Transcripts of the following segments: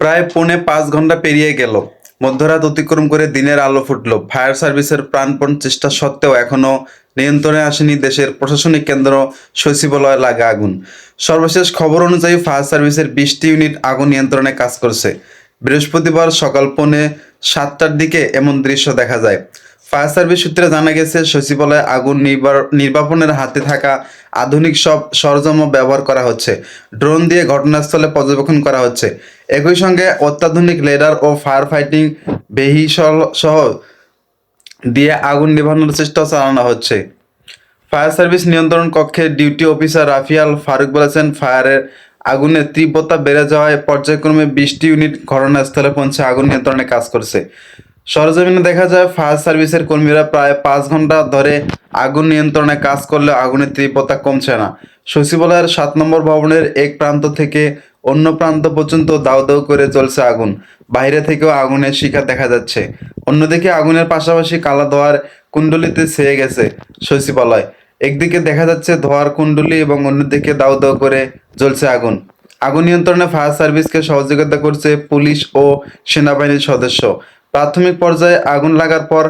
প্রায় পৌনে পাঁচ ঘণ্টা পেরিয়ে গেল। মধ্যরাত অতিক্রম করে দিনের আলো ফুটল। ফায়ার সার্ভিসের প্রাণপণ চেষ্টা সত্ত্বেও এখনও নিয়ন্ত্রণে আসেনি দেশের প্রশাসনিক কেন্দ্র সচিবালয় লাগা আগুন। সর্বশেষ খবর অনুযায়ী ফায়ার সার্ভিসের বিশটি ইউনিট আগুন নিয়ন্ত্রণে কাজ করছে। বৃহস্পতিবার সকাল পৌনে সাতটার দিকে এমন দৃশ্য দেখা যায়। ফায়ার সার্ভিস সূত্রে জানা গেছে, সচিবালয়ে আগুন নির্বাপনের হাতে থাকা আধুনিক সব সরঞ্জাম ব্যবহার করা হচ্ছে। ড্রোন দিয়ে ঘটনাস্থলে পর্যবেক্ষণ করা হচ্ছে। একই সঙ্গে অত্যাধুনিক লেডার ও ফায়ার ফাইটিং ভেহিসল সহ দিয়ে আগুন নেভানোর চেষ্টা চালানো হচ্ছে। ফায়ার সার্ভিস নিয়ন্ত্রণ কক্ষের ডিউটি অফিসার রাফিয়াল ফারুক বলেছেন, ফায়ারের আগুনের তীব্রতা বেড়ে যাওয়ায় পর্যায়ক্রমে বিশটি ইউনিট ঘটনাস্থলে পৌঁছে আগুন নিয়ন্ত্রণে কাজ করছে। সরজমিনে দেখা যায়, ফায়ার সার্ভিসের কর্মীরা প্রায় পাঁচ ঘণ্টা ধরে আগুন নিয়ন্ত্রণে কাজ করলে আগুনের তীব্রতা কমছে না। সচিবালয়ের সাত নম্বর ভবনের এক প্রান্ত থেকে অন্য প্রান্ত পর্যন্ত দাউ দাউ করে চলছে আগুন। বাইরে থেকেও আগুনের শিখা দেখা যাচ্ছে। অন্যদিকে আগুনের পাশাপাশি কালা ধোয়ার কুণ্ডলিতে ছেয়ে গেছে সচিবালয়। একদিকে দেখা যাচ্ছে ধোয়ার কুণ্ডলি এবং অন্যদিকে দাউ দাউ করে জ্বলছে আগুন। আগুন নিয়ন্ত্রণে ফায়ার সার্ভিসকে সহযোগিতা করছে পুলিশ ও সেনাবাহিনীর সদস্য। প্রাথমিক পর্যায়ে আগুন লাগার পর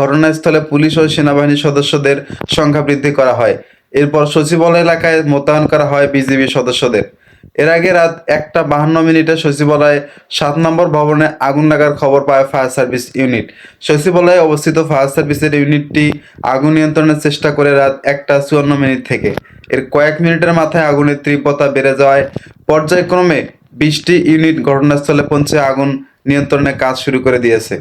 ঘটনাস্থলে পুলিশ ও সেনাবাহিনীর সদস্যদের সংখ্যা বৃদ্ধি করা হয়। এরপর সচিবালয় এলাকায় মোতায়েন করা হয় বিজিবি সদস্যদের। এর আগে রাত একটা বাহান্ন মিনিটে সচিবালয়ে সাত নম্বর ভবনে আগুন লাগার খবর পায় ফায়ার সার্ভিস ইউনিট। সচিবালয়ে অবস্থিত ফায়ার সার্ভিসের ইউনিটটি আগুন নিয়ন্ত্রণের চেষ্টা করে রাত একটা চুয়ান্ন মিনিট থেকে। এর কয়েক মিনিটের মাথায় আগুনের তীব্রতা বেড়ে যাওয়ায় পর্যায়ক্রমে বিশটি ইউনিট ঘটনাস্থলে পৌঁছে আগুন নিয়ন্ত্রণে কাজ শুরু করে দিয়েছে।